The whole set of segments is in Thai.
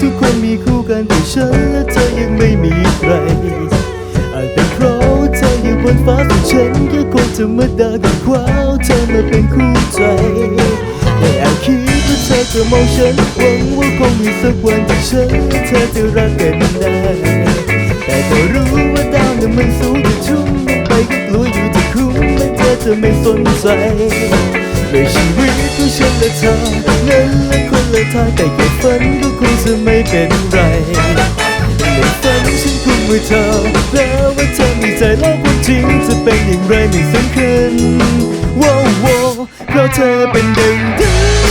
ทุกคนมีคู่กันแต่ฉันและเธอยังไม่มีใคร อาจเป็นเพราะเธออยู่บนฟ้าส่ฉันแค่คนธรรมดากับคว้าเธอมาเป็นคู่ใจแต่แอบคิดว่าเธอจะมองฉันหวังว่าคงมีสักวันที่ฉันและเธอจะรักกันได้ แต่ก็รู้ว่าดาวนั้นมันสูงจะชุ่มลงไปก็กลัวอยู่จะคุ้มและเธอจะไม่สนใจ วิตของฉันและเธอนั้นและคนละทางแต่แค่ฝันก็คงจะไม่เป็นไรในฝันฉันคุมมือเธอ แล้วว่าเธอมีใจแล้วความจริงจะเป็นอย่างไรไม่สำคัญว้าวเพราะเธอเป็นดังดัง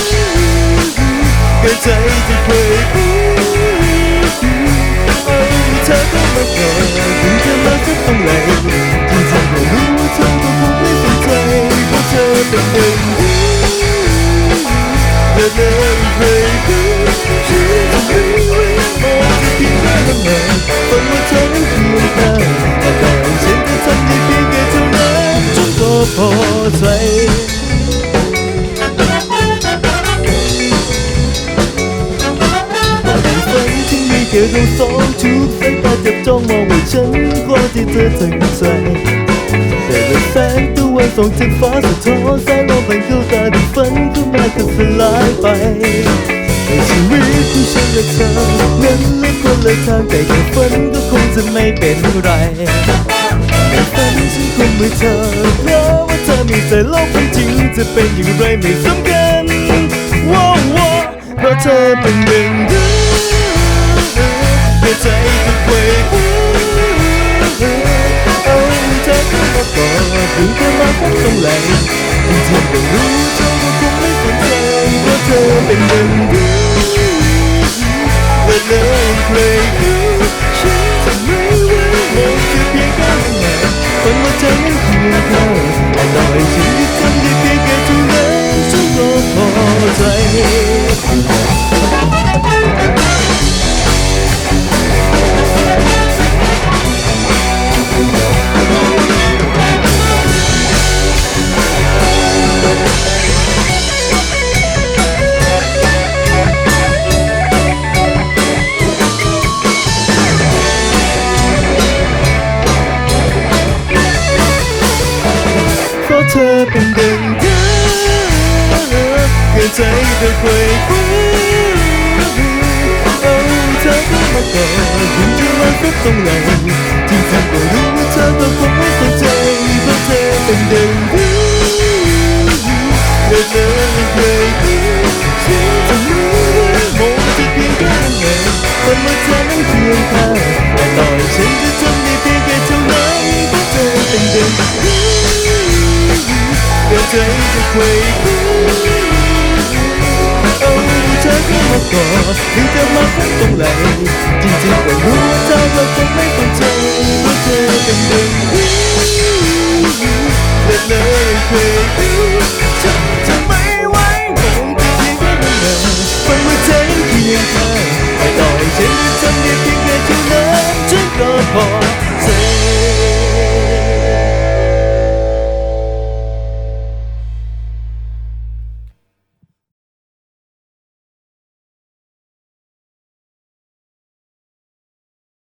บจ้องมองว่าฉันกลัวที่เธอทั้งใจแต่ละแสงตะวันส่องจากฟ้าสะท้อนแสงลมผ่านเข้าตาดังฝันเข้ามาก็สลายไปในชีวิตของฉันและเธอนั้นและคนละทางแต่แค่ฝันก็คงจะไม่เป็นไรในฝันฉันคงไม่เธอเพราะว่า มีใจโลกจริงจะเป็นอย่างไรไม่สำคัญว้าวเพราะเธอเป็นหนึ่งเดียวหัวใจก็เควเอาเธอเข้ามาก่อนถึงจะมาพักตรงไหนจริงๆก็รู้เธอก็คงไม่สนใจเพราะเธอเป็นหนึ่งเดียวและ อใจเใจเธอเคยพูดเอาเธอเข้ามาก่อนถึงจะมาสักตรงไหนจริงๆก็รู้ว่าเธอก็คงไม่สนใจเพราะเธอเป็นดังเดิมเกิดเลยเคยพูดฉันจะไม่ไหวมองจะเพียงแค่ไหนคนว่าเธอนั้นเคียงข้างแต่ต่อฉันจะทำได้เพียงแค่เท่านั้นเพราะเธอเป็นดังเดิมเกิดใจจะเคยพูด ข้ามาก่อนถึงจะมาพักตรงไหนจริงๆก็รู้ว่าเธอก็คงไม่สนใจว่าเธอเป็นหนึ่งเดียวและเลยเคยพูฉันจะไม่ไหวมองจะเพียงแค่นั้นเองฟังว่าเธอนั้นเคียงข้างแต่ต่อให้ฉันจะทำได้เพียงแค่เท่านั้นฉันก็พอ